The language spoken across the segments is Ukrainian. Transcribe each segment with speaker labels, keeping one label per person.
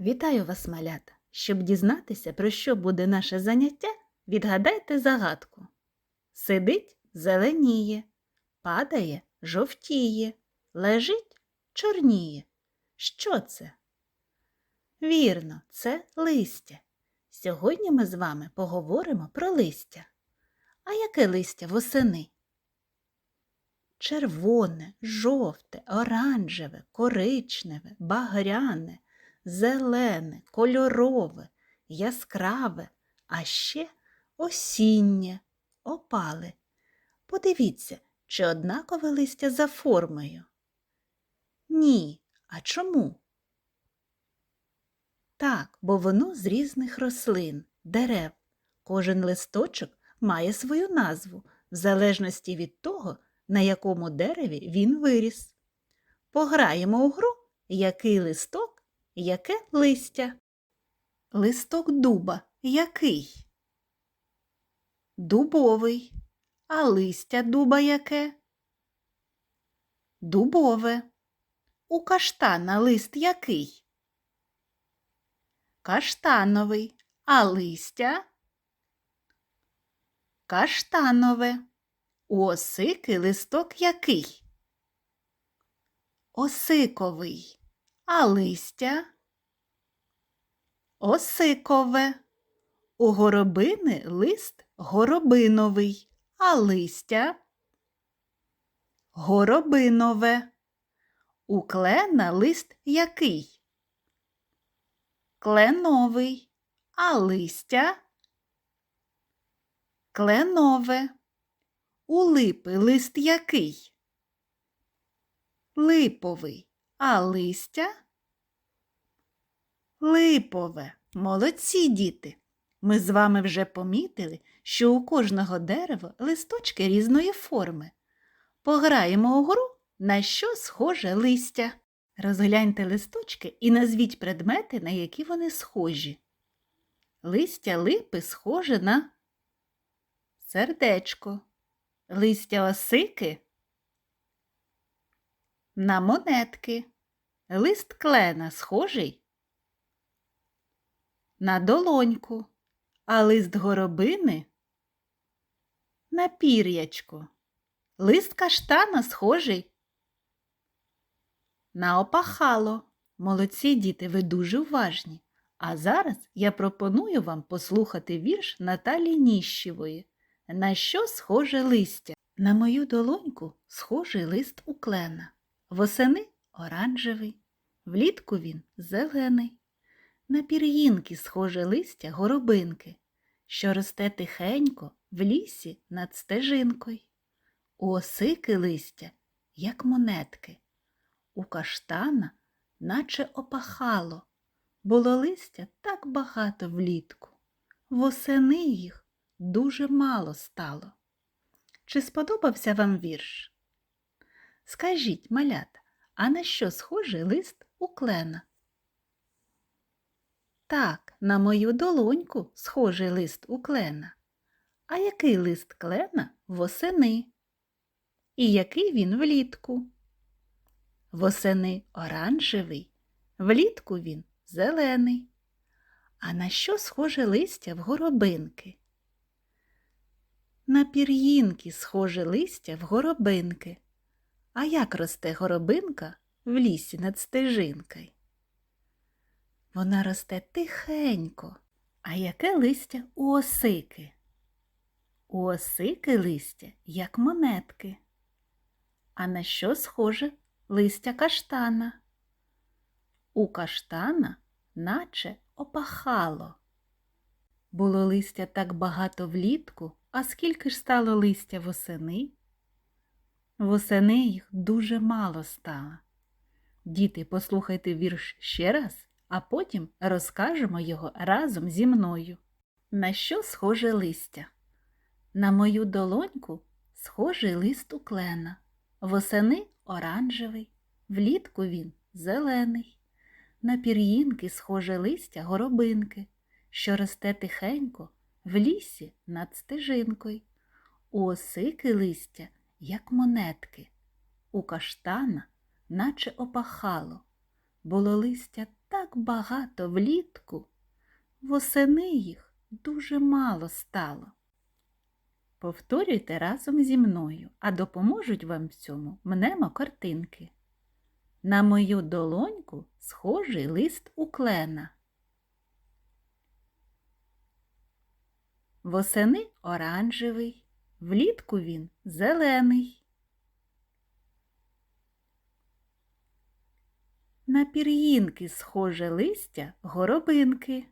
Speaker 1: Вітаю вас, малята! Щоб дізнатися, про що буде наше заняття, відгадайте загадку. Сидить зеленіє, падає жовтіє, лежить чорніє. Що це? Вірно, це листя. Сьогодні ми з вами поговоримо про листя. А яке листя восени? Червоне, жовте, оранжеве, коричневе, багряне, зелене, кольорове, яскраве, а ще осіннє, опале. Подивіться, чи однакове листя за формою? Ні. А чому? Так, бо воно з різних рослин, дерев. Кожен листочок має свою назву, в залежності від того, на якому дереві він виріс. Пограємо у гру, який листок, яке листя. Листок дуба який? Дубовий. А листя дуба яке? Дубове. У каштана лист який? Каштановий. А листя? Каштанове. У осики листок який? Осиковий. А листя? Осикове. У горобини лист горобиновий, а листя? Горобинове. У клена лист який? Кленовий, а листя? Кленове. У липи лист який? Липовий, а листя? Липове. Молодці діти. Ми з вами вже помітили, що у кожного дерева листочки різної форми. Пограємо у гру, на що схоже листя. Розгляньте листочки і назвіть предмети, на які вони схожі. Листя липи схоже на сердечко. Листя осики на монетки. Лист клена схожий на долоньку, а лист горобини на пір'ячко. Лист каштана схожий на опахало. Молодці діти, ви дуже уважні. А зараз я пропоную вам послухати вірш Наталі Ніщевої. На що схоже листя? На мою долоньку схожий лист у клена. Восени оранжевий, влітку він зелений. На пір'їнки схоже листя горобинки, що росте тихенько в лісі над стежинкою. У осики листя, як монетки, у каштана, наче опахало, було листя так багато влітку. Восени їх дуже мало стало. Чи сподобався вам вірш? Скажіть, малята, а на що схожий лист у клена? Так, на мою долоньку схожий лист у клена. А який лист клена восени? І який він влітку? Восени оранжевий, влітку він зелений. А на що схоже листя в горобинки? На пір'їнки схоже листя в горобинки. А як росте горобинка в лісі над стежинкою? Вона росте тихенько. А яке листя у осики? У осики листя, як монетки. А на що схоже листя каштана? У каштана наче опахало. Було листя так багато влітку, а скільки ж стало листя восени? Восени їх дуже мало стало. Діти, послухайте вірш ще раз, а потім розкажемо його разом зі мною. На що схоже листя? На мою долоньку схожий лист у клена. Восени оранжевий, влітку він зелений. На пір'їнки схоже листя горобинки, що росте тихенько в лісі над стежинкою. У осики листя, як монетки, у каштана, наче опахало. Було листя так багато влітку, восени їх дуже мало стало. Повторюйте разом зі мною, а допоможуть вам в цьому мнемо картинки. На мою долоньку схожий лист у клена. Восени оранжевий, влітку він зелений. На пір'їнки схоже листя горобинки,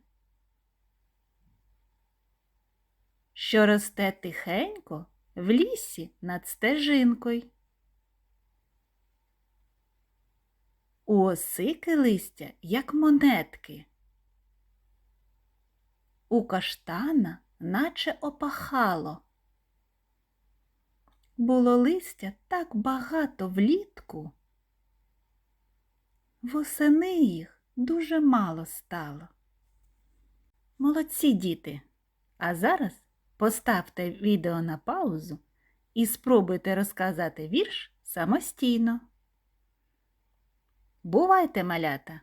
Speaker 1: що росте тихенько в лісі над стежинкою. У осики листя, як монетки, у каштана наче опахало. Було листя так багато влітку, восени їх дуже мало стало. Молодці діти! А зараз поставте відео на паузу і спробуйте розказати вірш самостійно. Бувайте, малята!